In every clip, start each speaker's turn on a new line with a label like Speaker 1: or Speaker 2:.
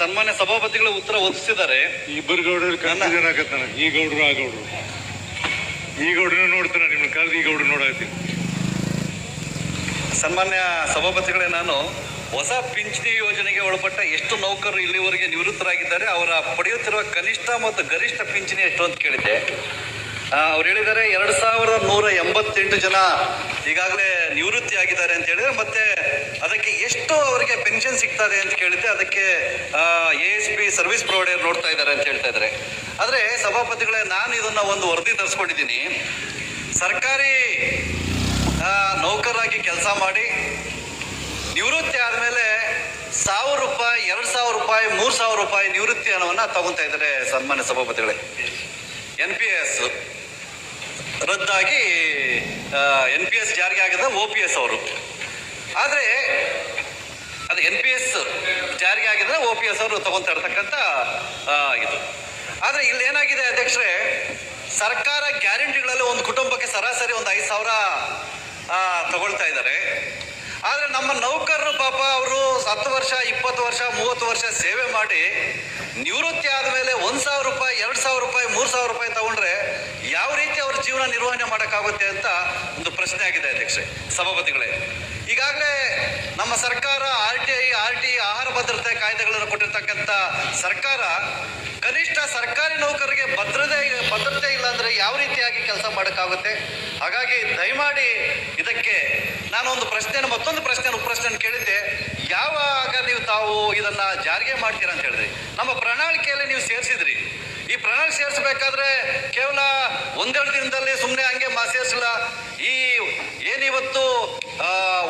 Speaker 1: ಸನ್ಮಾನ್ಯ ಸಭಾಪತಿಗಳು ಉತ್ತರ ಒದಿಸಿದ್ದಾರೆ
Speaker 2: ಇಬ್ಬರು ಗೌಡರು ಕನ್ಫ್ಯೂಷನ್ ಆಗತ್ತೆ ನನಗೆ ಈ ಗೌಡರು ಆ ಗೌಡರು. ಈ ಗೌಡರು ನೋಡ್ತಾನೆ ನಿಮ್ಮ ಕಾಲದ ಈ ಗೌಡರು ನೋಡಿ
Speaker 1: ಸನ್ಮಾನ್ಯ ಸಭಾಪತಿಗಳೇ ನಾನು ಹೊಸ ಪಿಂಚಣಿ ಯೋಜನೆಗೆ ಒಳಪಟ್ಟ ಎಷ್ಟು ನೌಕರರು ಇಲ್ಲಿವರೆಗೆ ನಿವೃತ್ತರಾಗಿದ್ದಾರೆ ಅವರ ಪಡೆಯುತ್ತಿರುವ ಕನಿಷ್ಠ ಮತ್ತು ಗರಿಷ್ಠ ಪಿಂಚಣಿ ಎಷ್ಟು ಅಂತ ಕೇಳಿದ್ದೆ. ಅವ್ರು ಹೇಳಿದ್ದಾರೆ ಎರಡು ಸಾವಿರದ ನೂರ ಎಂಬತ್ತೆಂಟು ಜನ ಈಗಾಗಲೇ ನಿವೃತ್ತಿ ಆಗಿದ್ದಾರೆ ಅಂತ ಹೇಳಿದ್ರೆ ಮತ್ತೆ ಅದಕ್ಕೆ ಎಷ್ಟು ಅವರಿಗೆ ಪೆನ್ಷನ್ ಸಿಗ್ತದೆ ಅಂತ ಕೇಳಿದ್ರೆ ಅದಕ್ಕೆ A S P service provider ನೋಡ್ತಾ ಇದ್ದಾರೆ ಅಂತ ಹೇಳ್ತಾ ಇದ್ದಾರೆ. ಆದರೆ ಸಭಾಪತಿಗಳೇ, ನಾನು ಇದನ್ನ ಒಂದು ವರದಿ ತರಿಸ್ಕೊಂಡಿದ್ದೀನಿ. ಸರ್ಕಾರಿ ನೌಕರಾಗಿ ಕೆಲಸ ಮಾಡಿ, ನಿವೃತ್ತಿ ಆದಮೇಲೆ ಸಾವಿರ ರೂಪಾಯಿ, ಎರಡು ಸಾವಿರ ರೂಪಾಯಿ, ಮೂರು ಸಾವಿರ ರೂಪಾಯಿ ನಿವೃತ್ತಿ ಹಣವನ್ನು ತಗೊತಾ ಇದ್ದಾರೆ ಸನ್ಮಾನ್ಯ ಸಭಾಪತಿಗಳೇ. N P S. ರದ್ದಾಗಿ N P S ಜಾರಿಗೆ ಆಗಿದೆ ಒ ಪಿ ಎಸ್ ಅವರು. ಆದರೆ, ಅದು ಎನ್ ಪಿ ಎಸ್ ಜಾರಿಗೆ ಆಗಿದ್ರೆ ಒ ಪಿ ಎಸ್ ಅವರು ತಗೊಂತಾ ಇರ್ತಕ್ಕಂಥ ಇದು. ಆದರೆ ಇಲ್ಲಿ ಏನಾಗಿದೆ ಅಧ್ಯಕ್ಷರೇ, ಸರ್ಕಾರ ಗ್ಯಾರಂಟಿಗಳಲ್ಲಿ ಒಂದು ಕುಟುಂಬಕ್ಕೆ ಸರಾಸರಿ ಒಂದು ಐದು ಸಾವಿರ ತಗೊಳ್ತಾ ಇದ್ದಾರೆ. ಆದರೆ ನಮ್ಮ ನೌಕರರು ಪಾಪ ಅವರು ಹತ್ತು ವರ್ಷ, ಇಪ್ಪತ್ತು ವರ್ಷ, ಮೂವತ್ತು ವರ್ಷ ಸೇವೆ ಮಾಡಿ ನಿವೃತ್ತಿ ಆದಮೇಲೆ ಒಂದು ಸಾವಿರ ರೂಪಾಯಿ, ಎರಡು ಸಾವಿರ ರೂಪಾಯಿ, ಮೂರು ಸಾವಿರ ರೂಪಾಯಿ ತಗೊಂಡ್ರೆ ಜೀವನ ನಿರ್ವಹಣೆ ಮಾಡೋಕ್ಕಾಗುತ್ತೆ ಅಂತ ಒಂದು ಪ್ರಶ್ನೆ ಆಗಿದೆ ಅಧ್ಯಕ್ಷೆ ಸಭಾಪತಿಗಳೇ. ಈಗಾಗಲೇ ನಮ್ಮ ಸರ್ಕಾರ R T I, R T ಆಹಾರ ಭದ್ರತೆ ಕಾಯ್ದೆಗಳನ್ನು ಕೊಟ್ಟಿರ್ತಕ್ಕಂಥ ಸರ್ಕಾರ ಕನಿಷ್ಠ ಸರ್ಕಾರಿ ನೌಕರರಿಗೆ ಭದ್ರತೆ ಭದ್ರತೆ ಇಲ್ಲ ಯಾವ ರೀತಿಯಾಗಿ ಕೆಲಸ ಮಾಡೋಕ್ಕಾಗುತ್ತೆ? ಹಾಗಾಗಿ ದಯಮಾಡಿ ಇದಕ್ಕೆ ನಾನು ಒಂದು ಪ್ರಶ್ನೆಯನ್ನು, ಮತ್ತೊಂದು ಪ್ರಶ್ನೆ ಪ್ರಶ್ನೆಯನ್ನು ಕೇಳಿದ್ದೆ. ಯಾವಾಗ ನೀವು ತಾವು ಇದನ್ನ ಜಾರಿಗೆ ಮಾಡ್ತೀರಾ ಅಂತ ಹೇಳಿದ್ರಿ. ನಮ್ಮ ಪ್ರಣಾಳಿಕೆಯಲ್ಲಿ ನೀವು ಸೇರಿಸಿದ್ರಿ. ಪ್ರಣಾಳಿಕೆ ಸೇರಿಸಬೇಕಾದ್ರೆ ಕೇವಲ ಒಂದೆರಡು ದಿನದಲ್ಲಿ ಸುಮ್ಮನೆ ಹಂಗೆ ಸೇರಿಸಿಲ್ಲ. ಈ ಏನಿವತ್ತು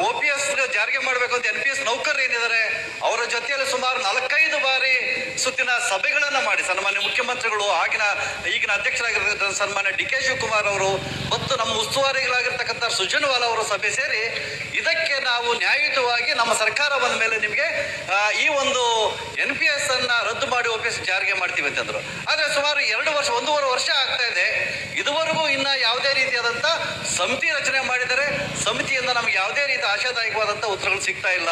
Speaker 1: ಒ ಪಿ ಎಸ್ ಜಾರಿಗೆ ಮಾಡಬೇಕು ಅಂತ ಎನ್ ಪಿ ಎಸ್ ನೌಕರರು ಏನಿದ್ದಾರೆ, ಅವರ ಜೊತೆಯಲ್ಲಿ ಸುಮಾರು ನಾಲ್ಕೈದು ಬಾರಿ ಸುತ್ತಿನ ಸಭೆಗಳನ್ನ ಮಾಡಿ ಸನ್ಮಾನ್ಯ ಮುಖ್ಯಮಂತ್ರಿಗಳು, ಆಗಿನ ಈಗಿನ ಅಧ್ಯಕ್ಷರಾಗಿರ್ತಕ್ಕಂಥ ಸನ್ಮಾನ್ಯ ಡಿ ಕೆ ಶಿವಕುಮಾರ್ ಅವರು ಮತ್ತು ನಮ್ಮ ಉಸ್ತುವಾರಿಗಳಾಗಿರ್ತಕ್ಕಂಥ ಸುಜನ್ವಾಲ ಅವರ ಸಭೆ ಸೇರಿ ಇದಕ್ಕೆ ನಾವು ನ್ಯಾಯಯುತವಾಗಿ ನಮ್ಮ ಸರ್ಕಾರ ಬಂದ ಮೇಲೆ ನಿಮಗೆ ಈ ಒಂದು ಎನ್ ಪಿ ಎಸ್ ಅನ್ನ ರದ್ದು ಮಾಡಿ ಒಪ್ಪಿಸಿ ಜಾರಿಗೆ ಮಾಡ್ತೀವಿ ಅಂತಂದ್ರು. ಆದ್ರೆ ಸುಮಾರು ಎರಡು ವರ್ಷ, ಒಂದೂವರೆ ವರ್ಷ ಆಗ್ತಾ ಇದೆ. ಇದುವರೆಗೂ ಇನ್ನ ಯಾವುದೇ ರೀತಿಯಾದಂತ ಸಮಿತಿ ರಚನೆ ಸಮಿತಿಯಿಂದ ನಮ್ಗೆ ಯಾವುದೇ ರೀತಿ ಆಶಾದಾಯಕವಾದಂಥ ಉತ್ತರಗಳು ಸಿಗ್ತಾ ಇಲ್ಲ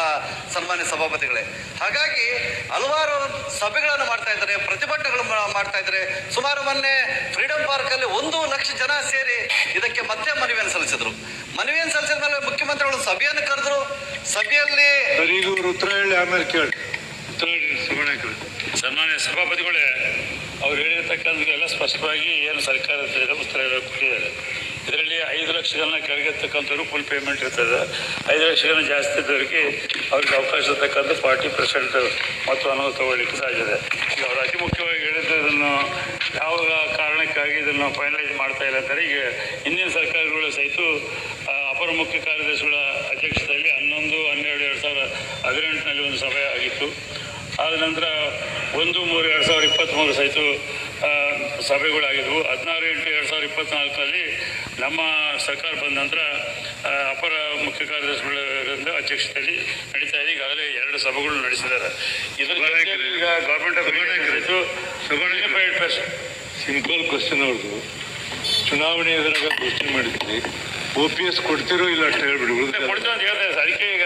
Speaker 1: ಸನ್ಮಾನ್ಯ ಸಭಾಪತಿಗಳೇ. ಹಾಗಾಗಿ ಹಲವಾರು ಸಭೆಗಳನ್ನು ಮಾಡ್ತಾ ಇದ್ದಾರೆ ಪ್ರತಿಭಟನೆಗಳು ಮಾಡ್ತಾ ಇದ್ದಾರೆ. ಸುಮಾರು ಮೊನ್ನೆ ಫ್ರೀಡಂ ಪಾರ್ಕ್ ಅಲ್ಲಿ ಒಂದು ಲಕ್ಷ ಜನ ಸೇರಿ ಇದಕ್ಕೆ ಮತ್ತೆ ಮನವಿಯನ್ನು ಸಲ್ಲಿಸಿದ್ರು. ಮನವಿಯನ್ನು ಸಲ್ಲಿಸಿದ ಮೇಲೆ ಮುಖ್ಯಮಂತ್ರಿಗಳು ಸಭೆಯನ್ನು ಕರೆದ್ರು. ಸಭೆಯಲ್ಲಿ
Speaker 2: ಉತ್ತರ ಹೇಳಿ ಆಮೇಲೆ ಕೇಳಿ. ಉತ್ತರ ಹೇಳಿ
Speaker 3: ಸನ್ಮಾನ್ಯ ಸಭಾಪತಿಗಳೇ ಅವ್ರು ಹೇಳಿರ್ತಕ್ಕಂಥ ಎಲ್ಲ ಸ್ಪಷ್ಟವಾಗಿ ಏನು ಸರ್ಕಾರ ಉತ್ತರ ಕೊಟ್ಟಿದ್ದಾರೆ. ಇದರಲ್ಲಿ ಐದು ಲಕ್ಷ ಜನ ಕೆಳಗಿರ್ತಕ್ಕಂಥವ್ರು ಫುಲ್ ಪೇಮೆಂಟ್ ಇರ್ತದೆ. ಐದು ಲಕ್ಷ ಜನ ಜಾಸ್ತಿ ಇದ್ದವರಿಗೆ ಅವ್ರಿಗೆ ಅವಕಾಶ ಇರ್ತಕ್ಕಂಥ ಫಾರ್ಟಿ ಪರ್ಸೆಂಟ್ ಮೊತ್ತವನ್ನು ತಗೊಳ್ಳಿಕ್ಕೆ ಸಾಧ್ಯ ಇದೆ. ಈಗ ಅವ್ರು ಅತಿ ಮುಖ್ಯವಾಗಿ ಹೇಳಿದ್ದು ಇದನ್ನು ಯಾವ ಕಾರಣಕ್ಕಾಗಿ ಇದನ್ನು ಫೈನಲೈಸ್ ಮಾಡ್ತಾ ಇಲ್ಲ ಅಂತಾರೆ. ಈಗ ಹಿಂದಿನ ಸರ್ಕಾರಗಳು ಸಹಿತ ಅಪರ ಮುಖ್ಯ ಕಾರ್ಯದರ್ಶಿಗಳ ಅಧ್ಯಕ್ಷತೆಯಲ್ಲಿ ಹನ್ನೊಂದು, ಹನ್ನೆರಡು, ಎರಡು ಸಾವಿರ ಹದಿನೆಂಟಿನಲ್ಲಿ ಒಂದು ಸಭೆ ಆಗಿತ್ತು. ಆದ ನಂತರ ಒಂದು, ಮೂರು, ಎರಡು ಸಾವಿರದ ಇಪ್ಪತ್ತ್ಮೂರು ಸಹಿತ ಸಭೆಗಳಾಗಿದ್ದವು ಹದಿನಾರು ಎಂಟು ಸಾವಿರದ ನಮ್ಮ ಸರ್ಕಾರ ಬಂದ ನಂತರ ಅಪರ ಮುಖ್ಯ ಕಾರ್ಯದರ್ಶಿಗಳಿಂದ ಅಧ್ಯಕ್ಷತೆಯಲ್ಲಿ ನಡೀತಾ ಇದೆ. ಈಗಾಗಲೇ ಎರಡು ಸಭೆಗಳು ನಡೆಸಿದ್ದಾರೆ. ಇದರ ಈಗ ಗೌರ್ಮೆಂಟ್ ಆಫ್
Speaker 2: ಸಿಂಪಲ್ ಕ್ವಶನ್ ಅವ್ರದ್ದು. ಚುನಾವಣೆ ಎದುರಾಗ ಘೋಷಣೆ ಮಾಡಿದ್ರಿ ಒ ಪಿ ಎಸ್ ಕೊಡ್ತಿರೋ ಇಲ್ಲ ಅಂತ ಹೇಳ್ಬಿಡಿ.
Speaker 3: ಕೊಡ್ತೀವಿ ಅಂತ ಹೇಳ್ತಾರೆ ಸರ್ ಅದಕ್ಕೆ ಈಗ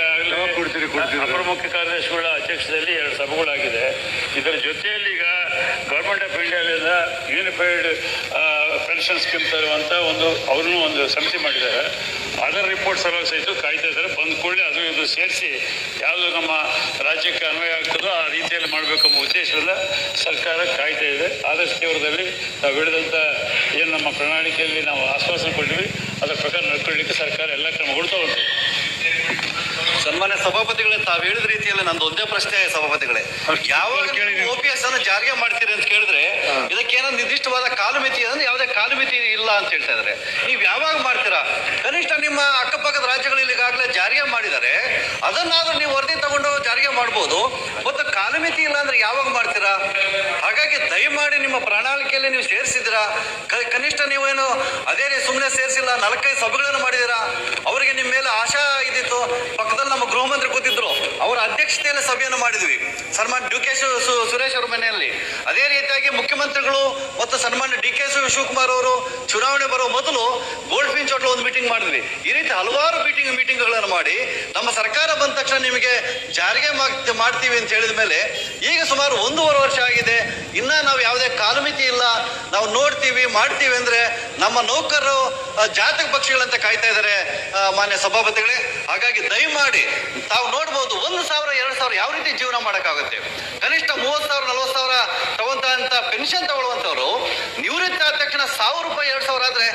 Speaker 2: ಕೊಡ್ತೀರಿ, ಕೊಡ್ತೀರಿ?
Speaker 3: ಅಪರ ಮುಖ್ಯ ಕಾರ್ಯದರ್ಶಿಗಳ ಅಧ್ಯಕ್ಷತೆಯಲ್ಲಿ ಎರಡು ಸಭೆಗಳಾಗಿದೆ. ಇದರ ಜೊತೆಯಲ್ಲಿ ಈಗ ಗೌರ್ಮೆಂಟ್ ಆಫ್ ಇಂಡಿಯಾದಿಂದ ಯೂನಿಫೈಡ್ ಪೆನ್ಷನ್ ಸ್ಕೀಮ್ ತರುವಂತ ಒಂದು ಅವ್ರನ್ನೂ ಒಂದು ಸಮಿತಿ ಮಾಡಿದ್ದಾರೆ. ಅದರ ರಿಪೋರ್ಟ್ ಸಲುವಾಗಿ ಸಹಿತ ಕಾಯ್ತಾ ಇದ್ದಾರೆ. ಬಂದ ಕೂಡಲೇ ಅದು ಇದು ಸೇರಿಸಿ ಯಾವುದು ನಮ್ಮ ರಾಜ್ಯಕ್ಕೆ ಅನ್ವಯ ಆಗ್ತದೋ ಆ ರೀತಿಯಲ್ಲಿ ಮಾಡಬೇಕೆಂಬ ಉದ್ದೇಶದಿಂದ ಸರ್ಕಾರ ಕಾಯ್ತಾ ಇದೆ. ಆದಷ್ಟು ತೀವ್ರದಲ್ಲಿ ನಾವು ಹೇಳಿದಂಥ ಏನು ನಮ್ಮ ಪ್ರಣಾಳಿಕೆಯಲ್ಲಿ ನಾವು ಆಶ್ವಾಸನೆ ಕೊಟ್ಟಿವಿ. ಅದರ ಪ್ರಕಾರ ನಡ್ಕೊಳ್ಳಿಕ್ಕೆ ಸರ್ಕಾರ ಎಲ್ಲ ಕ್ರಮಗಳು ತಗೊಳ್ತೀವಿ
Speaker 1: ಸನ್ಮಾನ್ಯ ಸಭಾಪತಿಗಳೇ ತಾವು ಹೇಳಿದ ರೀತಿಯಲ್ಲಿ ನಂದು ಒಂದೇ ಪ್ರಶ್ನೆ ಸಭಾಪತಿಗಳೇ. ಯಾವಾಗ
Speaker 2: ಕೇಳಿ ನೀವು.
Speaker 1: ಪಿ ಎಸ್ ಅನ್ನು ಜಾರಿಗೆ ಮಾಡ್ತೀರಿ ಅಂತ ಕೇಳಿದ್ರೆ ಇದಕ್ಕೇನೋ ನಿರ್ದಿಷ್ಟವಾದ ಕಾಲಮಿತಿ ಅಂದ್ರೆ ಯಾವುದೇ ಕಾಲಮಿತಿ ಇಲ್ಲ ಅಂತ ಹೇಳ್ತಾ ಇದ್ದಾರೆ. ನೀವು ಯಾವಾಗ ಮಾಡ್ತೀರಾ? ಕನಿಷ್ಠ ನಿಮ್ಮ ಅಕ್ಕಪಕ್ಕದ ರಾಜ್ಯಗಳಲ್ಲಿ ಈಗಾಗಲೇ ಜಾರಿಗೆ ಮಾಡಿದ್ದಾರೆ ಅದನ್ನಾದ್ರೂ ನೀವು ವರದಿ ತಗೊಂಡು ಜಾರಿಗೆ ಮಾಡ್ಬೋದು. ಮತ್ತು ಕಾಲಮಿತಿ ಇಲ್ಲ ಅಂದ್ರೆ ಯಾವಾಗ ಮಾಡ್ತೀರಾ? ಹಾಗಾಗಿ ದಯಮಾಡಿ ನಿಮ್ಮ ಪ್ರಣಾಳಿಕೆಯಲ್ಲಿ ನೀವು ಸೇರಿಸಿದ್ರಾ ಕನಿಷ್ಠ ನೀವೇನು ಅದೇ ರೀತಿ ಸುಮ್ಮನೆ ಸೇರಿಸಿಲ್ಲ ನಾಲ್ಕೈದು ಸಭೆಗಳನ್ನು ಮಾಡಿದ್ದೀರಾ? ಮಾಡಿದ್ವಿ. ಸನ್ಮಾನ್ಯ ಡಿ ಕೆ ಸುರೇಶ್ ಅವರ ಮನೆಯಲ್ಲಿ. ಅದೇ ರೀತಿಯಾಗಿ ಮುಖ್ಯಮಂತ್ರಿಗಳು ಮತ್ತು ಸನ್ಮಾನ್ಯ ಡಿ ಕೆ ಶಿವಕುಮಾರ್ ಅವರು ಚುನಾವಣೆ ಬರೋ ಮೊದಲು ಗೋಲ್ಡ್ ಫಿನ್ಸ್ ಹೋಟ್ಲ್ ಒಂದು ಮೀಟಿಂಗ್ ಮಾಡಿದ್ವಿ. ಈ ರೀತಿ ಹಲವಾರು ಮೀಟಿಂಗ್ ಮೀಟಿಂಗ್ಗಳನ್ನು ಮಾಡಿ ನಮ್ಮ ಸರ್ಕಾರ ಬಂದ ತಕ್ಷಣ ನಿಮಗೆ ಜಾರಿಗೆ ಮಾಡ್- ಮಾಡ್ತೀವಿ ಅಂತ ಹೇಳಿದ ಮೇಲೆ ಈಗ ಸುಮಾರು ಒಂದೂವರೆ ವರ್ಷ ಆಗಿದೆ. ಇನ್ನ ನಾವು ಯಾವುದೇ ಕಾಲಮಿತಿ ಇಲ್ಲ. ನಾವು ನೋಡ್ತೀವಿ, ಮಾಡ್ತೀವಿ ಅಂದ್ರೆ ನಮ್ಮ ನೌಕರರು ಜಾತಕ ಪಕ್ಷಿಗಳಂತ ಕಾಯ್ತಾ ಇದ್ದಾರೆ ಮಾನ್ಯ ಸಭಾಪತಿಗಳೇ. ಹಾಗಾಗಿ ದಯಮಾಡಿ ತಾವು ನೋಡ್ಬೋದು ಒಂದು ಸಾವಿರ ಎರಡು ಸಾವಿರ ಯಾವ ರೀತಿ ಜೀವನ ಮಾಡೋಕ್ಕಾಗುತ್ತೆ? ಕನಿಷ್ಠ ಮೂವತ್ತು ಸಾವಿರ ನಲ್ವತ್ತು ಸಾವಿರ ತಗೊಂತ ಪೆನ್ಷನ್ ತಗೊಳ್ಳುವಂಥವ್ರು ನಿವೃತ್ತಿ ಆದ ತಕ್ಷಣ ಸಾವಿರ ರೂಪಾಯಿ ಎರಡು ಸಾವಿರ ಆದರೆ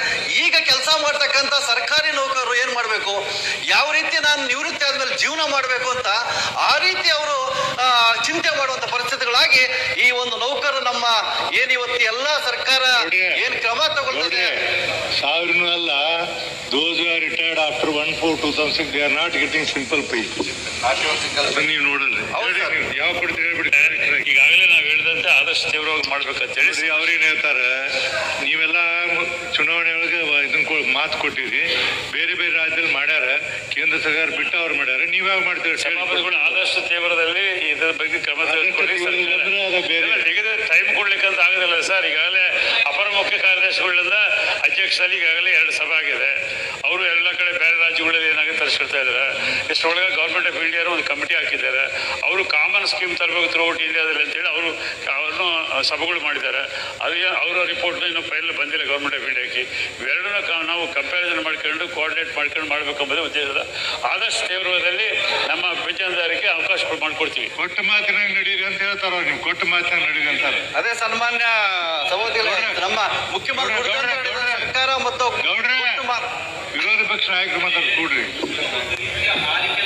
Speaker 1: ಈಗ ಕೆಲಸ ಮಾಡ್ತಕ್ಕಂಥ ಸರ್ಕಾರಿ ನೌಕರರು ಏನು ಮಾಡಬೇಕು? ಯಾವ ರೀತಿ ನಾನು ನಿವೃತ್ತಿ ಆದಮೇಲೆ ಜೀವನ ಮಾಡಬೇಕು ಅಂತ ಆ ರೀತಿ ಅವರು ಚಿಂತೆ ಮಾಡುವಂಥ ಪರಿಸ್ಥಿತಿಗಳಾಗಿ ಈ ಒಂದು ನೌಕರರು ನಮ್ಮ ಏನಿವತ್ತು ಇವತ್ತು ಎಲ್ಲ ಸರ್ಕಾರ ಏನು ಕ್ರಮ ತಗೊಳ್ತದೆ?
Speaker 2: ಸಾವಿರನೂ ಅಲ್ಲ those are retired after one four two thousand they are not getting simple pie ನೀವು ನೋಡಲ್ರಿ ಯಾವ ಕೊಡ್ತೀರಿ ಹೇಳ್ಬಿಡಿ
Speaker 3: ಈಗಾಗಲೇ ನಾವು ಹೇಳಿದಂತೆ ಆದಷ್ಟು ತೀವ್ರವಾಗಿ ಮಾಡ್ಬೇಕಂತ
Speaker 2: ಹೇಳಿ. ಅವ್ರೇನು ಹೇಳ್ತಾರೆ ನೀವೆಲ್ಲ ಚುನಾವಣೆ ಒಳಗೆ ಇದನ್ನ ಮಾತು ಕೊಟ್ಟಿರಿ. ಬೇರೆ ಬೇರೆ ರಾಜ್ಯದಲ್ಲಿ ಮಾಡ್ಯಾರ ಕೇಂದ್ರ ಸರ್ಕಾರ ಬಿಟ್ಟು ಅವ್ರು ಮಾಡ್ಯಾರ. ನೀವ್ ಯಾವ ಮಾಡ್ತೀರಿ
Speaker 3: ಸಭಾಪತಿಗಳು ಆದಷ್ಟು ತೀವ್ರದಲ್ಲಿ ಇದರ ಬಗ್ಗೆ ಕ್ರಮ ತೆಗೆದುಕೊಳ್ಳಿ
Speaker 2: ಬೇರೆ.
Speaker 3: ಟೈಮ್ ಕೊಡ್ಲಿಕ್ಕೆ ಅಂತ ಆಗೋದಿಲ್ಲ ಸರ್. ಈಗಾಗಲೇ ಮುಖ್ಯ ಕಾರ್ಯದರ್ಶಿಗಳಿಂದ ಅಧ್ಯಕ್ಷರಲ್ಲಿ ಈಗಾಗಲೇ ಎರಡು ಸಭೆ ಆಗಿದೆ. ಅವರು ಎಲ್ಲ ಕಡೆ ಬೇರೆ ರಾಜ್ಯಗಳಲ್ಲಿ ಏನಾಗುತ್ತೆ ತರಿಸ್ಕೊಳ್ತಾ ಇದ್ದಾರೆ. ಇಷ್ಟರೊಳಗೆ ಗೌರ್ಮೆಂಟ್ ಆಫ್ ಇಂಡಿಯಾರು ಒಂದು ಕಮಿಟಿ ಹಾಕಿದ್ದಾರೆ. ಅವರು ಕಾಮನ್ ಸ್ಕೀಮ್ ತರಬೇಕು ಥ್ರೂಔಟ್ ಇಂಡಿಯಾದಲ್ಲಿ ಅಂತೇಳಿ ಅವರು ಅವ್ರನ್ನು ಸಭೆಗಳು ಮಾಡಿದ್ದಾರೆ. ಅದು ಅವರ ರಿಪೋರ್ಟ್ನ ಇನ್ನೂ ಫೈನಲ್ ಬಂದಿಲ್ಲ ಗೌರ್ಮೆಂಟ್ ಆಫ್ ಇಂಡಿಯಾಕ್ಕೆ ಇವೆರಡನ್ನ ಕ- ನಾವು ಕಂಪ್ಯಾರಿಸನ್ ಮಾಡ್ಕೊಂಡು ಕೋಆರ್ಡಿನೇಟ್ ಮಾಡ್ಕೊಂಡು ಮಾಡಬೇಕು ಎಂಬುದೇ ಉದ್ದೇಶದ. ಆದಷ್ಟು ತೀವ್ರದಲ್ಲಿ ನಮ್ಮ ಪಿಂಚಣಿದಾರಕ್ಕೆ ಅವಕಾಶ ಮಾಡಿಕೊಡ್ತೀವಿ.
Speaker 2: ಕೊಟ್ಟು ಮಾತಿನಾಗ ನಡೀರಿ ಅಂತ ಹೇಳ್ತಾರ ನೀವು ಕೊಟ್ಟ ಮಾತಿನಾಗ ನಡೀರಿ ಅಂತಾರೆ.
Speaker 1: ಅದೇ ಸನ್ಮಾನ್ಯ ನಮ್ಮ ಮುಖ್ಯಮಂತ್ರಿ
Speaker 2: ಗೌಡ್ರೆ,
Speaker 1: ಹುಡುಗರು
Speaker 2: ಗೌಡ್ರೆ, ಗೌಡ್ರೆ.
Speaker 1: ಸರ್ಕಾರ ಮತ್ತು
Speaker 2: ಗೌಡ್ರೆ.
Speaker 1: ಕೊಟ್ಟು ಮಾತು-
Speaker 2: ವಿರೋಧ ಪಕ್ಷ ನಾಯಕರು ಮಾತಾಡ್ ಕೂಡ್ರಿ